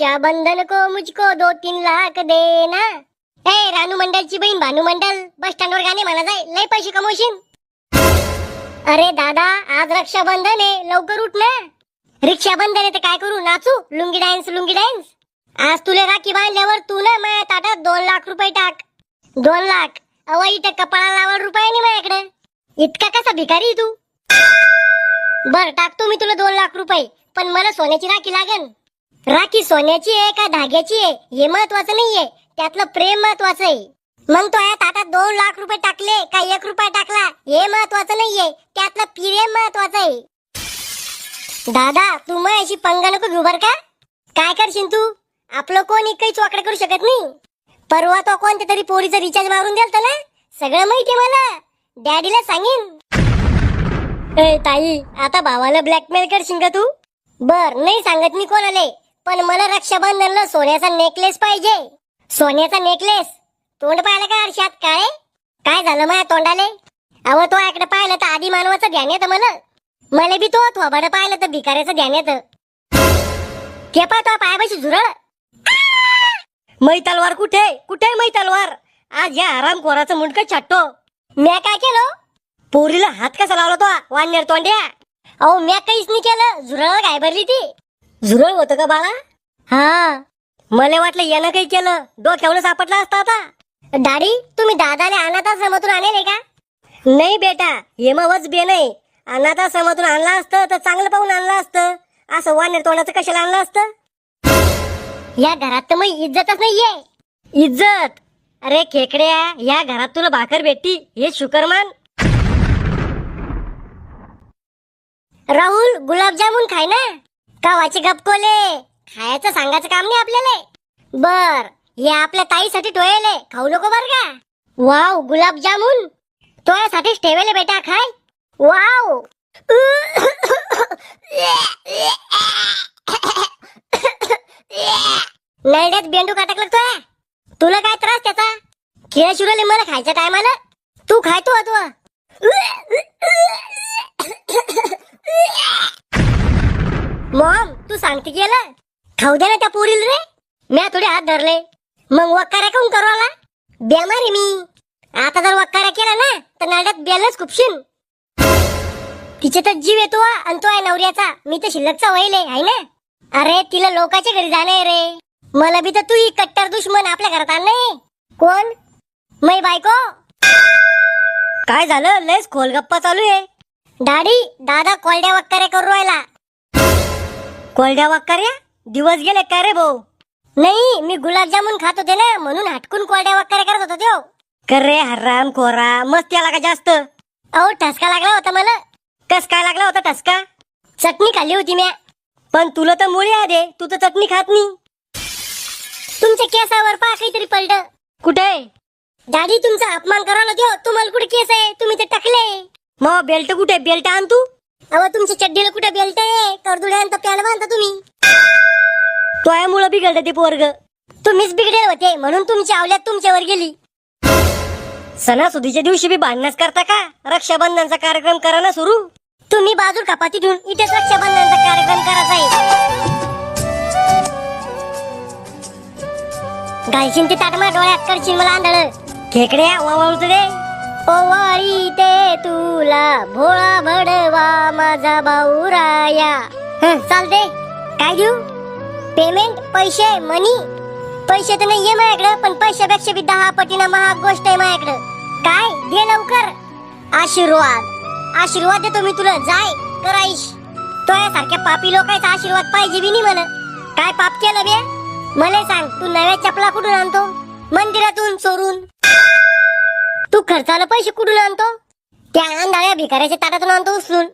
रक्षाबंधन को मुझको दो तीन लाख देना। ए रानू मंडलची बहीण भानू मंडल बस स्टँडवर गाणे म्हणा जाय लय पैसे कमवशील अरे दादा आज रक्षाबंधन आहे लवकर उठ ना रिक्षाबंधन आहे तर काय करू नाचू? लुंगी डान्स लुंगी डान्स आज तुला राखी बांधल्यावर तू ना माझ्या ताटात दोन लाख रुपये टाक। दोन लाख। अव इथं कपाळा लावल रुपये नाही माझ्याकडे इतका कसा भिकारी आहे तू? बर टाकतो मी तुला दोन लाख रुपये पण मला सोन्याची राखी लागेल राखी सोन्याची आहे का धाग्याची आहे? हे महत्वाचं नाहीये. त्यातलं प्रेम महत्वाचं आहे. मग तो या ताटात दोन लाख रुपये टाकले का एक रुपया टाकला? हे महत्वाचं नाहीये. त्यातलं प्रेम महत्वाचं आहे. दादा तू माझ्याशी पंगा नको घेऊ बर का? काय करशील तू? आपलं कोणी काही चोकडे करू शकत नाही? परवा तो कोणत्या तरी पोरीचं रिचार्ज मारून द्याल ना? सगळं माहिती मला. डॅडीला सांगेन. ए ताई आता भावाला ब्लॅकमेल करशील का तू? बर नाही सांगत मी कोणाला. पण मला रक्षाबंधनला सोन्याचा नेकलेस पाहिजे. सोन्याचा नेकलेस तोंड पाहिलं का आरशात? काय? काय झालं माझ्या तोंडाले? अहो तो आकडे पाहिलं तर आधी मानवाचं ध्यान येतं मला मला बी तो थोबाड पाहिलं तर भिकाऱ्याचं ध्यान येतं. केपा तो पायापाशी झुरळ. मै तलवार कुठे? कुठे मै तलवार आज या आराम कोराचं मुंडक छाटतो. म्या काय केलं? पोरीला हात कसा लावला तो? वानेर तोंड्या? अहो म्या काहीच नाही केलं. झुरळ काय भरली ती. झुरळ होतं का बाळा? हा. मला वाटलं यानं काही केलं. डोक्यावर सापडला असता आता. दाडी तुम्ही दादाने अनाथाश्रमातून आणले का? नाही बेटा हेमावच बे नाही. अनाथाश्रमातून आणलं असतं तर चांगलं पाहून आणलं असतं. असं वानेर तोंडाचं कशाला आणलं असतं? या घरात तर मग इज्जतच नाहीये. इज्जत? अरे खेकड्या या घरात तुला भाकर भेटती. हे शुकरमान. राहुल गुलाबजामुन खाय ना. कावाचे गपकोले खायचं सांगायचं काम नाही आपल्याला. बर हे आपल्या ताईसाठी टोयले. खाऊ नको बर का? वाव गुलाबजामुन. तोयासाठीच ठेवले बेटा खाय. वाव. नरड्यात बेंडू का टाकलं तुला तुला काय त्रास त्याचा? खेळ शिरवले मला खायच्या टायमाला. तू खाय तू तू मॉम तू सांगते गेलं खाऊ दे ना त्या पोरील रे. म्या थोडे हात धरले. मग वक्काऱ्या काऊन करू आला. बेमार आहे मी. आता जर वक्काऱ्या केला ना तर नाड्यात बेलच खुपशीन. तिचे तर जीव येतो आणि तो आहे नवऱ्याचा. मी तर शिल्लकचा वहिले आहे ना? अरे तिला लोकांच्या घरी जाणे रे. मला बी तर तू ही कट्टर दुश्मन आपल्या घरात आणले कोण? मै बायको? काय झालं? लयच खोल गप्पा चालू आहे. दाडी दादा कोरड्या वक्काऱ्या करू राहिला. कोरड्या वक्काऱ्या दिवस गेले काय रे भाऊ? नाही मी गुलाबजामुन खात होते ना म्हणून हटकून कोरड्या वक्काऱ्या करत होतो त्यो. कर रे हराम खोरा मस्त आला का जास्त. अहो ठसका लागला होता मला. कस काय लागला होता ठसका? चटणी खाल्ली होती म्या. पण तुला तर मुळे आले तू तर चटणी खात नाही. तुमच्या केसावर पा काहीतरी पलट. कुठे? दादी तुमचा अपमान करायला देऊ तुम्हाला कुठे केस आहे? तुम्ही ते टाकले. मग बेल्ट कुठे? बेल्ट आण तू. अहो तुमच्या चड्डीला कुठे बेल्ट आहे करदुड्यांचा पॅन बांधता तुम्ही. तोयामुळं बिघडलं ते पोरग. तुम्हीच बिघडेल होते म्हणून तुमची आवल्यात तुमच्यावर गेली. सणासुदीच्या दिवशी बी भांडणच करता का? रक्षाबंधनचा कार्यक्रम करा ना सुरू. तुम्ही बाजू कपाती घेऊन इथेच रक्षाबंधनचा कार्यक्रम करायचा आहे घालशील ते ताटमा डोळ्यात करशील मला आंधळ. खेकड्या वावळत रे ओवाळी ते तुला भोळा भडवा माझा भाऊराया हं, चालते काय देऊ? पेमेंट पैसे मनी पैसे तर नाहीये माझ्याकडे पण पैशापेक्षा बी दहा पटीनं महाग गोष्ट आहे माझ्याकडे. काय? दे लवकर. आशीर्वाद. आशीर्वाद देतो मी तुला. जाय कराईश तो यासारख्या पापी लोकांचा आशीर्वाद पाहिजे बी नाही मला काय पाप केलं बे? मला सांग तू नव्या चपला कुठून आणतो? मंदिरातून चोरून. तू खर्चाला पैसे कुठून आणतो? त्या अंधाळ्या भिकाऱ्याच्या ताटातून आणतो उचलून.